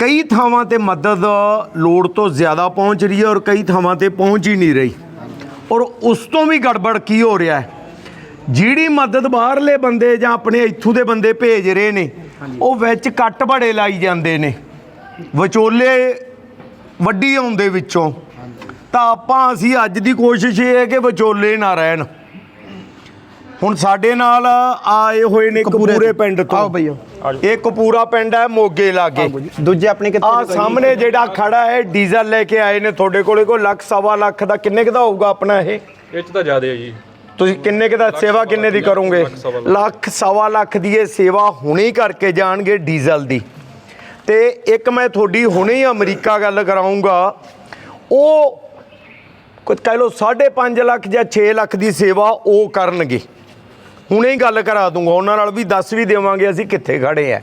ਕਈ ਥਾਵਾਂ ਤੇ ਮਦਦ ਲੋੜ ਤੋਂ ਜ਼ਿਆਦਾ ਪਹੁੰਚ ਰਹੀ ਹੈ ਔਰ ਕਈ ਥਾਵਾਂ ਤੇ ਪਹੁੰਚ ਹੀ ਨਹੀਂ ਰਹੀ। ਔਰ ਉਸ ਤੋਂ ਵੀ ਗੜਬੜ ਕੀ ਹੋ ਰਿਹਾ ਹੈ? ਜਿਹੜੀ ਮਦਦ ਬਾਹਰਲੇ ਬੰਦੇ ਜਾਂ ਆਪਣੇ ਇੱਥੋਂ ਦੇ ਬੰਦੇ ਭੇਜ ਰਹੇ ਨੇ ਉਹ ਵਿੱਚ ਕੱਟ ਬੜੇ ਲਾਈ ਜਾਂਦੇ ਨੇ। ਵਿਚੋਲੇ ਵੱਡੀ ਆਉਂਦੇ ਵਿੱਚੋਂ। ਤਾਂ ਆਪਾਂ ਅਸੀਂ ਅੱਜ ਦੀ ਕੋਸ਼ਿਸ਼ ਇਹ ਹੈ ਕਿ ਵਿਚੋਲੇ ਨਾ ਰਹਿਣ। ਹੁਣ ਸਾਡੇ ਨਾਲ ਆਏ ਹੋਏ ਨੇ ਕਪੂਰੇ ਪਿੰਡ ਤੋਂ। ਆਓ ਬਈ ਆਓ। ਇਹ ਕਪੂਰਾ ਪਿੰਡ ਹੈ ਮੋਗੇ ਲਾਗੇ। ਦੂਜੇ ਆਪਣੇ ਕਿੱਥੇ ਆ ਸਾਹਮਣੇ ਜਿਹੜਾ ਖੜਾ ਹੈ ਡੀਜ਼ਲ ਲੈ ਕੇ ਆਏ ਨੇ ਤੁਹਾਡੇ ਕੋਲੇ ਕੋਈ ਲੱਖ ਸਵਾ ਲੱਖ ਦਾ ਕਿੰਨੇ ਕੁ ਦਾ ਹੋਊਗਾ ਆਪਣਾ ਇਹ? ਇਹ ਚ ਤਾਂ ਜ਼ਿਆਦਾ ਹੈ ਜੀ। ਤੁਸੀਂ ਕਿੰਨੇ ਕੁ ਦਾ ਸੇਵਾ ਕਿੰਨੇ ਦੀ ਕਰੋਗੇ? ਲੱਖ ਸਵਾ ਲੱਖ। ਦੀ ਇਹ ਸੇਵਾ ਹੁਣੇ ਕਰਕੇ ਜਾਣਗੇ ਡੀਜ਼ਲ ਦੀ। ਤੇ ਇੱਕ ਮੈਂ ਤੁਹਾਡੀ ਹੁਣੇ ਹੀ ਅਮਰੀਕਾ ਗੱਲ ਕਰਾਉਂਗਾ ਉਹ ਕੁਝ ਕਹਿ ਲਓ 5.5 ਲੱਖ ਜਾਂ 6 ਲੱਖ ਦੀ ਸੇਵਾ ਉਹ ਕਰਨਗੇ। ਹੁਣੇ ਹੀ ਗੱਲ ਕਰਾ ਦੂੰਗਾ ਉਹਨਾਂ ਨਾਲ ਵੀ ਦੱਸ ਵੀ ਦੇਵਾਂਗੇ ਅਸੀਂ ਕਿੱਥੇ ਖੜੇ ਆ।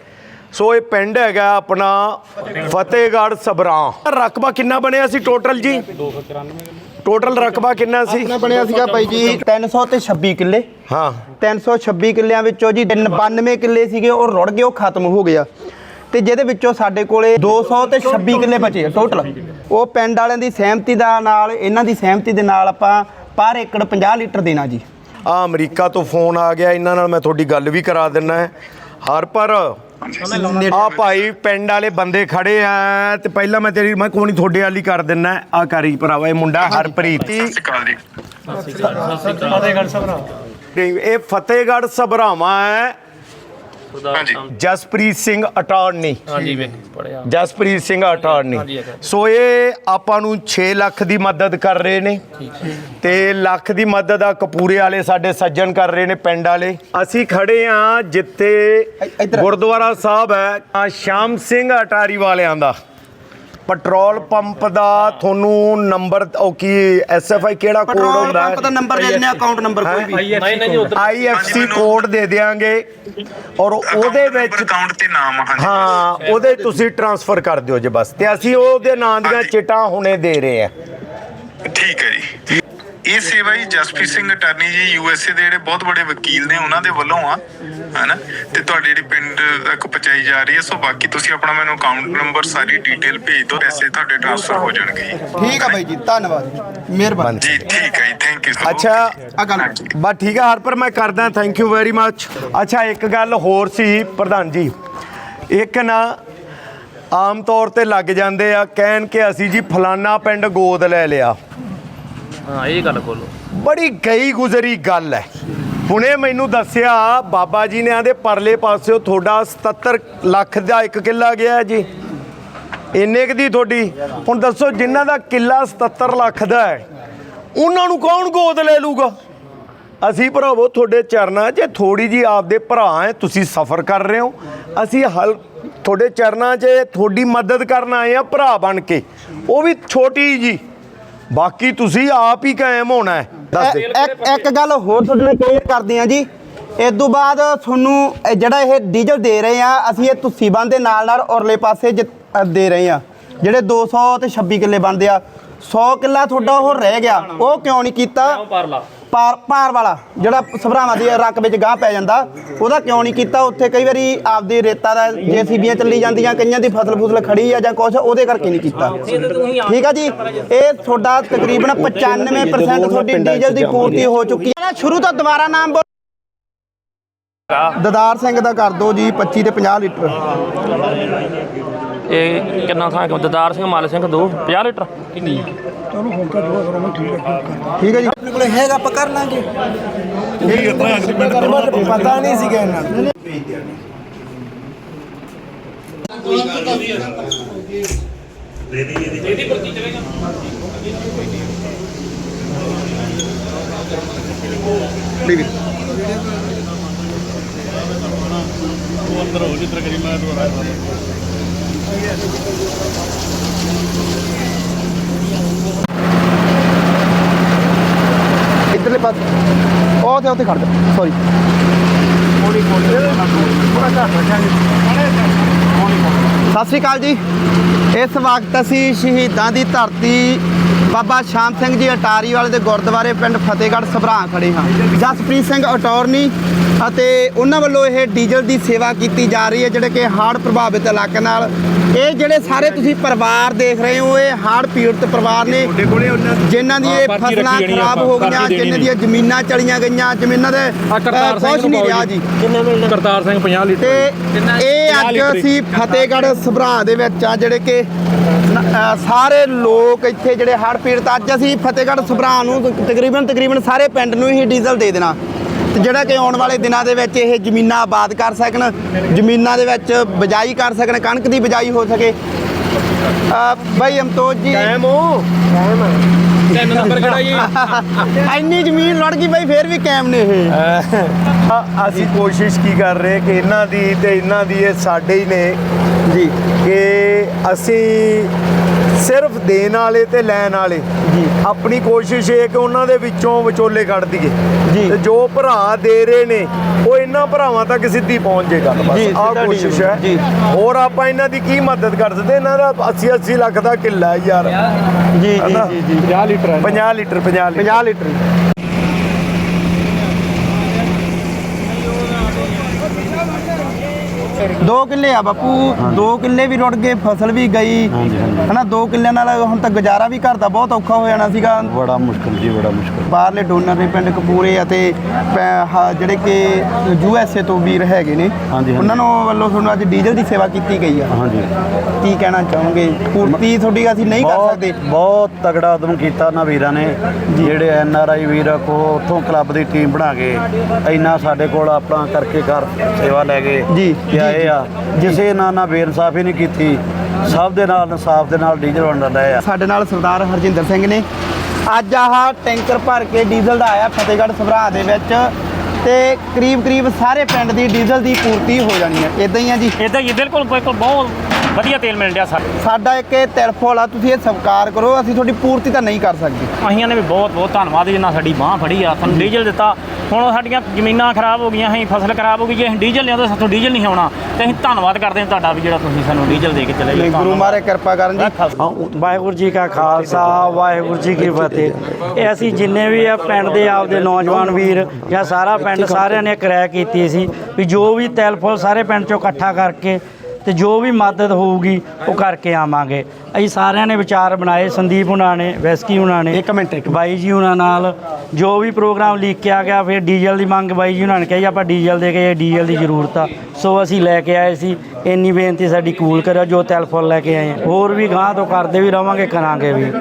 ਸੋ ਇਹ ਪਿੰਡ ਹੈਗਾ ਆਪਣਾ ਫਤਿਹਗੜ੍ਹ ਸਬਰਾਂ ਰਕਬਾ ਕਿੰਨਾ ਬਣਿਆ ਸੀ ਟੋਟਲ ਜੀ? 294 ਟੋਟਲ ਰਕਬਾ ਕਿੰਨਾ ਸੀ? ਆਪਣਾ ਬਣਿਆ ਸੀਗਾ ਬਾਈ ਜੀ 300 ਤੇ 26 ਕਿੱਲੇ। ਹਾਂ। 326 ਕਿੱਲਿਆਂ ਵਿੱਚੋਂ ਜੀ 92 ਕਿੱਲੇ ਸੀਗੇ ਉਹ ਰੁੜ ਗਏ ਉਹ ਖਤਮ ਹੋ ਗਿਆ ਤੇ ਜਿਹਦੇ ਵਿੱਚੋਂ ਸਾਡੇ ਕੋਲੇ 200 ਤੇ 26 ਕਿੱਲੇ ਬਚੇ ਆ ਟੋਟਲ ਉਹ ਪਿੰਡ ਵਾਲਿਆਂ ਦੀ ਸਹਿਮਤੀ ਦਾ ਨਾਲ ਇਹਨਾਂ ਦੀ ਸਹਿਮਤੀ ਦੇ ਨਾਲ ਆਪਾਂ ਪਰ ਏਕੜ 50 ਲੀਟਰ ਦੇਣਾ ਜੀ। ਆ ਅਮਰੀਕਾ ਤੋਂ ਫੋਨ ਆ ਗਿਆ ਇਹਨਾਂ ਨਾਲ ਮੈਂ ਤੁਹਾਡੀ ਗੱਲ ਵੀ ਕਰਾ ਦਿੰਨਾ ਹੈ। ਹਰ ਪਰ ਆ ਭਾਈ ਪਿੰਡ ਵਾਲੇ ਬੰਦੇ ਖੜੇ ਆ ਤੇ ਪਹਿਲਾਂ ਮੈਂ ਤੇਰੀ ਮੈਂ ਕੋਈ ਨਹੀਂ ਤੁਹਾਡੇ ਵਾਲੀ ਕਰ ਦਿੰਨਾ ਆ ਕਰੀ ਭਰਾਵਾ ਇਹ ਮੁੰਡਾ ਹਰਪ੍ਰੀਤ। ਜੀ। ਇਹ ਫਤਿਹਗੜ੍ਹ ਸਭਰਾਵਾਂ ਹੈ। ਹਾਂਜੀ। ਜਸਪ੍ਰੀਤ ਸਿੰਘ ਅਟਾਰਨੀ। ਹਾਂਜੀ ਵੇ ਪੜਿਆ ਜਸਪ੍ਰੀਤ ਸਿੰਘ ਅਟਾਰਨੀ। ਸੋ ਇਹ ਆਪਾਂ ਨੂੰ 6 ਲੱਖ ਦੀ ਮਦਦ ਕਰ ਰਹੇ ਨੇ। ਤੇ ਲੱਖ ਦੀ ਮਦਦ ਆ ਕਪੂਰੇ ਵਾਲੇ ਸਾਡੇ ਸੱਜਣ ਕਰ ਰਹੇ ਨੇ ਪਿੰਡ ਵਾਲੇ। ਅਸੀਂ ਖੜੇ ਆ ਜਿੱਥੇ। ਗੁਰਦੁਆਰਾ ਸਾਹਿਬ ਹੈ ਆ ਸ਼ਾਮ ਸਿੰਘ ਅਟਾਰੀ ਵਾਲਿਆਂ ਦਾ। ਪੈਟਰੋਲ ਪੰਪ ਦਾ ਤੁਹਾਨੂੰ ਨੰਬਰ ਉਹ ਕੀ ਐਸਐਫਆਈ ਕਿਹੜਾ ਕੋਡ ਪੈਟਰੋਲ ਹੁੰਦਾ ਪੰਪ ਦਾ ਨੰਬਰ ਦੇ ਦਿੰਦੇ ਅਕਾਊਂਟ ਨੰਬਰ ਕੋਈ ਵੀ। ਨਹੀਂ ਨਹੀਂ ਉਧਰ ਆਈਐਫਸੀ ਕੋਡ ਦੇ ਦੇਾਂਗੇ ਔਰ ਉਹਦੇ ਵਿੱਚ ਅਕਾਊਂਟ ਤੇ ਨਾਮ ਹਾਂ ਉਹਦੇ ਤੁਸੀਂ ਟਰਾਂਸਫਰ ਕਰ ਦਿਓ ਜੇ ਬਸ। ਤੇ ਅਸੀਂ ਉਹਦੇ ਨਾਂ ਦੀਆਂ। ਚਿਟਾਂ ਹੁਣੇ ਦੇ ਰਹੇ ਆ ਠੀਕ ਹੈ ਜੀ। ਇਹ ਸੇਵਾ ਜੀ ਜਸਪ੍ਰੀਤ ਸਿੰਘ ਅਟਾਰਨੀ ਜੀ ਯੂਐਸਏ ਦੇ ਜਿਹੜੇ ਬਹੁਤ ਵੱਡੇ ਵਕੀਲ ਨੇ ਉਹਨਾਂ ਦੇ ਵੱਲੋਂ ਆ ਹਨਾ? ਤੇ ਤੁਹਾਡੇ ਜਿਹੜੀ ਪਿੰਡ ਤੱਕ ਪਹੁੰਚਾਈ ਜਾ ਰਹੀ ਹੈ ਸੋ ਬਾਕੀ ਤੁਸੀਂ ਆਪਣਾ ਮੈਨੂੰ ਅਕਾਊਂਟ ਨੰਬਰ ਸਾਰੀ ਡਿਟੇਲ ਭੇਜ ਦਿਓ ਪੈਸੇ ਤੁਹਾਡੇ ਟ੍ਰਾਂਸਫਰ ਹੋ ਜਾਣਗੇ ਠੀਕ ਆ ਬਾਈ ਜੀ ਧੰਨਵਾਦ ਮਿਹਰਬਾਨੀ। ਜੀ ਠੀਕ ਹੈ ਥੈਂਕ ਯੂ ਅੱਛਾ ਆ ਗੱਲ ਬਸ ਠੀਕ ਹੈ ਹਰਪਰ ਮੈਂ ਕਰਦਾ ਥੈਂਕ ਯੂ ਵੈਰੀ ਮੱਚ ਅੱਛਾ ਇੱਕ ਗੱਲ ਹੋਰ ਸੀ ਪ੍ਰਧਾਨ ਜੀ। ਇੱਕ ਨਾ ਆਮ ਤੌਰ ਤੇ ਲੱਗ ਜਾਂਦੇ ਆ ਕਹਿਣ ਕਿ ਅਸੀਂ ਜੀ ਫਲਾਨਾ ਪਿੰਡ ਗੋਦ ਲੈ ਲਿਆ। ਹਾਂ, ਇਹ ਗੱਲ ਬੋਲੋ। ਬੜੀ ਗਈ ਗੁਜ਼ਰੀ ਗੱਲ ਹੈ। ਹੁਣੇ ਮੈਨੂੰ ਦੱਸਿਆ, ਬਾਬਾ ਜੀ ਨੇ ਆਂਦੇ ਪਰਲੇ ਪਾਸਿਓ ਤੁਹਾਡਾ 77 ਲੱਖ ਦਾ ਇੱਕ ਕਿੱਲਾ ਗਿਆ ਹੈ ਜੀ। ਇੰਨੇ ਕੁ ਦੀ ਤੁਹਾਡੀ। ਹੁਣ ਦੱਸੋ, ਜਿਨ੍ਹਾਂ ਦਾ ਕਿੱਲਾ 77 ਲੱਖ ਦਾ ਹੈ, ਉਹਨਾਂ ਨੂੰ ਕੌਣ ਗੋਦ ਲੈ ਲੂਗਾ? ਅਸੀਂ ਭਰਾਵੋ, ਤੁਹਾਡੇ ਚਰਨਾਂ 'ਚ ਥੋੜੀ ਜੀ ਆਪਦੇ ਭਰਾ ਹੈ, ਤੁਸੀਂ ਸਫ਼ਰ ਕਰ ਰਹੇ ਹੋ। ਅਸੀਂ ਹਲ, ਤੁਹਾਡੇ ਚਰਨਾਂ 'ਚ ਤੁਹਾਡੀ ਮਦਦ ਕਰਨ ਆਏ ਆ ਭਰਾ ਬਣ ਕੇ। ਉਹ ਵੀ ਛੋਟੀ ਜੀ। ਬਾਕੀ ਤੁਸੀਂ ਆਪ ਹੀ ਕਾਇਮ ਹੋਣਾ ਹੈ। ਦੱਸ ਦੇ ਇੱਕ ਇੱਕ ਗੱਲ ਹੋਰ ਤੁਹਾਡੇ ਨਾਲ ਕਲੀਅਰ ਕਰਦੇ ਆ ਜੀ। ਇਸ ਤੋਂ ਬਾਅਦ ਤੁਹਾਨੂੰ ਇਹ ਜਿਹੜਾ ਇਹ ਡੀਜ਼ਲ ਦੇ ਰਹੇ ਆ ਅਸੀਂ ਇਹ ਤੁਸੀਂ ਬੰਦ ਦੇ ਨਾਲ ਨਾਲ ਔਰਲੇ ਪਾਸੇ ਜਿ- ਅ, ਦੇ ਰਹੇ ਆ ਜਿਹੜੇ 200 ਤੇ 26 ਕਿੱਲੇ ਬਣਦੇ ਆ। 100 ਕਿੱਲਾ ਤੁਹਾਡਾ ਉਹ ਰਹਿ ਗਿਆ। ਉਹ ਕਿਉਂ ਨਹੀਂ ਕੀਤਾ? ਪਾਰਲਾ ਪਾਰ ਪਾਰ ਵਾਲਾ ਜਿਹੜਾ ਸਭਰਾਵਾਂ ਦੀ ਰਕ ਵਿੱਚ ਗਾਹ ਪੈ ਜਾਂਦਾ ਉਹਦਾ ਕਿਉਂ ਨਹੀਂ ਕੀਤਾ? ਉੱਥੇ ਕਈ ਵਾਰੀ ਆਪਦੀ ਰੇਤਾ ਦਾ ਜੇਸੀਬੀਆਂ ਚੱਲੀ ਜਾਂਦੀਆਂ ਕਈਆਂ ਦੀ ਫਸਲ ਫੁਸਲ ਖੜੀ ਆ ਜਾਂ ਕੁਛ ਉਹਦੇ ਕਰਕੇ ਨਹੀਂ ਕੀਤਾ। ਠੀਕ ਆ ਜੀ? ਇਹ ਤੁਹਾਡਾ ਤਕਰੀਬਨ 95% ਤੁਹਾਡੀ ਡੀਜ਼ਲ ਦੀ ਪੂਰਤੀ ਹੋ ਚੁੱਕੀ ਹੈ। ਸ਼ੁਰੂ ਤੋਂ ਦੁਬਾਰਾ ਨਾਮ ਬੋਲ ਦਦਾਰ ਸਿੰਘ ਦਾ ਕਰ ਦਿਓ ਜੀ 25 ਤੇ 50 ਲੀਟਰ। ਇਹ ਕਿੰਨਾ ਥਾਂ ਕਿ ਦਦਾਰ ਸਿੰਘ ਮਾਲ ਸਿੰਘ ਦੋ 50 ਲੀਟਰ? ਕਿੰਨੀ? ਠੀਕ ਹੈ ਜੀ। ਆਪਣੇ ਕੋਲੇ ਹੈਗਾ ਆਪਾਂ ਕਰ ਲਾਂਗੇ। ਪਤਾ ਨਹੀਂ ਸੀਗਾ ਇਹਨਾਂ ਨੂੰ। ਇੱਧਰਲੇ ਪਾਸੇ। ਉਹ ਤੇ ਉੱਥੇ ਖੜ ਜਾ। ਸੌਰੀ ਸਤਿ ਸ਼੍ਰੀ ਅਕਾਲ ਜੀ। ਇਸ ਵਕਤ ਅਸੀਂ ਸ਼ਹੀਦਾਂ ਦੀ ਧਰਤੀ ਬਾਬਾ ਸ਼ਾਮ ਸਿੰਘ ਜੀ ਅਟਾਰੀ ਵਾਲੇ ਦੇ ਗੁਰਦੁਆਰੇ ਪਿੰਡ ਫਤਿਹਗੜ੍ਹ ਸਭਰਾਂ ਖੜੇ ਹਾਂ। ਜਸਪ੍ਰੀਤ ਸਿੰਘ ਅਟਾਰਨੀ ਅਤੇ ਉਹਨਾਂ ਵੱਲੋਂ ਇਹ ਡੀਜ਼ਲ ਦੀ ਸੇਵਾ ਕੀਤੀ ਜਾ ਰਹੀ ਹੈ ਜਿਹੜੇ ਕਿ ਹੜ੍ਹ ਪ੍ਰਭਾਵਿਤ ਇਲਾਕੇ ਨਾਲ ਇਹ ਜਿਹੜੇ ਸਾਰੇ ਤੁਸੀਂ ਪਰਿਵਾਰ ਦੇਖ ਰਹੇ ਹੋ ਇਹ ਹੜ੍ਹ ਪੀੜਤ ਪਰਿਵਾਰ ਨੇ ਜਿਨ੍ਹਾਂ ਦੀ ਇਹ ਫਸਲਾਂ ਖਰਾਬ ਹੋ ਗਈਆਂ ਜਿਨ੍ਹਾਂ ਦੀਆਂ ਜ਼ਮੀਨਾਂ ਚਲੀਆਂ ਗਈਆਂ ਜ਼ਮੀਨਾਂ ਦੇ ਕਰਤਾਰ ਸਿੰਘ ਕੁਝ ਨਹੀਂ ਰਿਹਾ ਜੀ। ਕਰਤਾਰ ਸਿੰਘ 50 ਲੀਟਰ। ਤੇ ਇਹ ਅੱਜ ਅਸੀਂ ਫਤਿਹਗੜ੍ਹ ਸਭਰਾ ਦੇ ਵਿੱਚ ਆ ਜਿਹੜੇ ਕਿ ਸਾਰੇ ਲੋਕ ਇੱਥੇ ਜਿਹੜੇ ਹੜ੍ਹ ਪੀੜਤ ਅੱਜ ਅਸੀਂ ਫਤਿਹਗੜ੍ਹ ਸਭਰਾ ਨੂੰ ਤਕਰੀਬਨ ਤਕਰੀਬਨ ਸਾਰੇ ਪਿੰਡ ਨੂੰ ਹੀ ਡੀਜ਼ਲ ਦੇ ਦੇਣਾ। ਤੇ ਜਿਹੜਾ ਕਿ ਆਉਣ ਵਾਲੇ ਦਿਨਾਂ ਦੇ ਵਿੱਚ ਇਹ ਜ਼ਮੀਨਾਂ ਆਬਾਦ ਕਰ ਸਕਣ ਜ਼ਮੀਨਾਂ ਦੇ ਵਿੱਚ ਬਿਜਾਈ ਕਰ ਸਕਣ ਕਣਕ ਦੀ ਬਿਜਾਈ ਹੋ ਸਕੇ। ਬਾਈ ਅਮਤੋਜ ਜੀ। ਟਾਈਮ ਹੋ। ਤਿੰਨ ਨੰਬਰ ਕਿਹੜਾ ਜੀ? ਇੰਨੀ ਜ਼ਮੀਨ ਲੜ ਗਈ ਬਾਈ ਫੇਰ ਵੀ ਕਾਇਮ ਨੇ ਇਹ। ਅਸੀਂ ਕੋਸ਼ਿਸ਼ ਕੀ ਕਰ ਰਹੇ ਕਿ ਇਹਨਾਂ ਦੀ ਤੇ ਇਹਨਾਂ ਦੀ ਇਹ ਸਾਡੇ ਹੀ ਨੇ। ਜੀ। ਕਿ ਅਸੀਂ ਸਿਰਫ ਦੇਣ ਵਾਲੇ ਤੇ ਲੈਣ ਵਾਲੇ। ਜੀ। ਆਪਣੀ ਕੋਸ਼ਿਸ਼ ਇਹ ਕਿ ਉਹਨਾਂ ਦੇ ਵਿੱਚੋਂ ਵਿਚੋਲੇ ਕੱਢ ਦਈਏ। ਜੀ। ਤੇ ਜੋ ਭਰਾ ਦੇ ਰਹੇ ਨੇ ਉਹ ਇਹਨਾਂ ਭਰਾਵਾਂ ਤੱਕ ਸਿੱਧੀ ਪਹੁੰਚ ਜੇ ਗੱਲ ਬਸ ਆਹ ਕੋਸ਼ਿਸ਼ ਹੈ। ਜੀ। ਹੋਰ ਆਪਾਂ ਇਹਨਾਂ ਦੀ ਕੀ ਮਦਦ ਕਰ ਸਕਦੇ? ਇਹਨਾਂ ਦਾ 80 80 ਲੱਖ ਦਾ ਕਿੱਲਾ ਯਾਰ। ਜੀ ਜੀ? ਜੀ ਜੀ 50 ਲੀਟਰ ਹੈ। 50 ਲੀਟਰ 50 ਲੀਟਰ। 50 ਲੀਟਰ। ਦੋ ਕਿੱਲੇ ਆ ਬਾਪੂ ਦੋ ਕਿੱਲੇ ਵੀ ਰੁੜ ਗਏ ਫਸਲ ਵੀ ਗਈ। ਹਨਾ ਦੋ ਕਿੱਲਿਆਂ ਨਾਲ ਹੁਣ ਤਾਂ ਗੁਜ਼ਾਰਾ ਵੀ ਘਰ ਦਾ ਬਹੁਤ ਔਖਾ ਹੋ ਜਾਣਾ ਸੀਗਾ। ਬੜਾ ਮੁਸ਼ਕਲ ਜੀ ਬੜਾ ਮੁਸ਼ਕਲ। ਬਾਹਰਲੇ ਡੋਨਰ ਨੇ ਪਿੰਡ ਕਪੂਰੇ ਅਤੇ ਪੈ- ਹ- ਜਿਹੜੇ ਕਿ ਯੂ ਐਸ ਏ ਤੋਂ ਵੀਰ ਹੈਗੇ ਨੇ ਹਾਂਜੀ। ਉਹਨਾਂ ਨੂੰ ਵੱਲੋਂ ਤੁਹਾਨੂੰ ਅੱਜ ਡੀਜ਼ਲ ਦੀ ਸੇਵਾ ਕੀਤੀ ਗਈ ਆ। ਹਾਂਜੀ। ਕੀ ਕਹਿਣਾ ਚਾਹੋਗੇ? ਪੂਰਤੀ ਤੁਹਾਡੀ ਅਸੀਂ ਨਹੀਂ ਕਰ ਬਹੁਤ ਸਕਦੇ। ਬਹੁਤ ਤਗੜਾ ਉਦਮ ਕੀਤਾ ਨਾ ਵੀਰਾਂ ਨੇ। ਜਿਹੜੇ ਐਨ ਆਰ ਆਈ ਵੀਰ ਕੋ ਉੱਥੋਂ ਕਲੱਬ ਦੀ ਟੀਮ ਬਣਾ ਕੇ ਇੰਨਾ ਸਾਡੇ ਕੋਲ ਆਪਣਾ ਕਰਕੇ ਘਰ ਸੇਵਾ ਲੈ ਗਏ। ਜੀ, ਕਿ ਜੀ, ਆਏ ਆ ਜਿਸੇ ਨਾਲ ਨਾ ਬੇਇਨਸਾਫੀ ਨਹੀਂ ਕੀਤੀ। ਸਭ ਦੇ ਨਾਲ ਇਨਸਾਫ ਦੇ ਨਾਲ ਡੀਜ਼ਲ ਵੰਡਣ ਰਹੇ ਆ। ਸਾਡੇ ਨਾਲ ਸਰਦਾਰ ਹਰਜਿੰਦਰ ਸਿੰਘ ਨੇ। ਅੱਜ ਆਹ ਟੈਂਕਰ ਭਰ ਕੇ ਡੀਜ਼ਲ ਦਾ ਆਇਆ ਫਤਿਹਗੜ੍ਹ ਸਭਰਾ ਦੇ ਵਿੱਚ ਤੇ ਕਰੀਬ ਕਰੀਬ ਸਾਰੇ ਪਿੰਡ ਦੀ ਡੀਜ਼ਲ ਦੀ ਪੂਰਤੀ ਹੋ ਜਾਣੀ ਹੈ। ਇਦਾਂ ਹੀ ਆ ਜੀ। ਇਦਾਂ ਹੀ ਬਿਲਕੁਲ ਬਿਲਕੁਲ ਬਹੁਤ ਵਧੀਆ ਤੇਲ ਮਿਲ ਰਿਹਾ ਸਾਡੇ ਸਾਡਾ ਇੱਕ ਇਹ ਤਿਰਫੋਲ ਆ ਤੁਸੀਂ ਇਹ ਸਵੀਕਾਰ ਕਰੋ ਅਸੀਂ ਤੁਹਾਡੀ ਪੂਰਤੀ ਤਾਂ ਨਹੀਂ ਕਰ ਸਕਦੇ। ਅਹੀਆਂ ਨੇ ਵੀ ਬਹੁਤ ਬਹੁਤ ਧੰਨਵਾਦ ਜਿੰਨਾ ਸਾਡੀ ਬਾਹ ਫੜੀ ਆ ਸਾਨੂੰ ਡੀਜ਼ਲ ਦਿੱਤਾ। ਹੁਣ ਸਾਡੀਆਂ ਜ਼ਮੀਨਾਂ ਖਰਾਬ ਹੋ ਗਈਆਂ ਅਸੀਂ ਫਸਲ ਖਰਾਬ ਹੋ ਗਈ ਜੇ ਅਸੀਂ ਡੀਜ਼ਲ ਲਿਆਉਂਦੇ ਸਾਥੋਂ ਡੀਜ਼ਲ ਨਹੀਂ ਆਉਣਾ। ਤੇ ਅਸੀਂ ਧੰਨਵਾਦ ਕਰਦੇ ਹਾਂ ਤੁਹਾਡਾ ਵੀ ਜਿਹੜਾ ਤੁਸੀਂ ਸਾਨੂੰ ਡੀਜ਼ਲ ਦੇ ਕੇ ਚਲੇ ਨਹੀਂ ਗਏ ਗੁਰੂ ਮਹਾਰਾਜ ਕਿਰਪਾ ਕਰਨ ਜੀ। ਵਾਹਿਗੁਰੂ ਜੀ ਕਾ ਖਾਲਸਾ ਵਾਹਿਗੁਰੂ ਜੀ ਕੀ ਫਤਿਹ। ਇਹ ਅਸੀਂ ਜਿੰਨੇ ਵੀ ਆ ਪਿੰਡ ਦੇ ਆਪਦੇ ਨੌਜਵਾਨ ਵੀਰ ਜਾਂ ਸਾਰਾ ਪਿੰਡ ਸਾਰਿਆਂ ਨੇ ਕਿਰਾਇਆ ਕੀਤੀ ਸੀ ਵੀ ਜੋ ਵੀ ਤਿਲ ਫੁੱਲ ਸਾਰੇ ਪਿੰਡ ਚੋਂ ਇਕੱਠਾ ਕਰਕੇ ਤੇ ਜੋ ਵੀ ਮਦਦ ਹੋਊਗੀ ਉਹ ਕਰਕੇ ਆਵਾਂਗੇ। ਅਸੀਂ ਸਾਰਿਆਂ ਨੇ ਵਿਚਾਰ ਬਣਾਏ ਸੰਦੀਪ ਹੁਣਾਂ ਨੇ ਵੈਸਕੀ ਹੁਣਾਂ ਨੇ ਇੱਕ ਮਿੰਟ ਇੱਕ ਬਾਈ ਜੀ ਹੁਣਾਂ ਨਾਲ। ਜੋ ਵੀ ਪ੍ਰੋਗਰਾਮ ਲੀਕ ਕਿਆ ਗਿਆ ਫਿਰ ਡੀਜ਼ਲ ਦੀ ਮੰਗ ਬਾਈ ਜੀ ਹੁਣਾਂ ਨੇ ਕਹੀ ਆਪਾਂ ਡੀਜ਼ਲ ਦੇ ਕੇ ਡੀਜ਼ਲ ਦੀ ਜ਼ਰੂਰਤ ਆ। ਸੋ ਅਸੀਂ ਲੈ ਕੇ ਆਏ ਸੀ। ਇੰਨੀ ਬੇਨਤੀ ਸਾਡੀ ਕਬੂਲ ਕਰਿਓ ਜੋ ਤਿਲ ਫੁੱਲ ਲੈ ਕੇ ਆਏ ਹਾਂ। ਹੋਰ ਵੀ ਗਾਂ ਤੋਂ ਕਰਦੇ ਵੀ ਰਵਾਂਗੇ ਕਰਾਂਗੇ ਵੀ।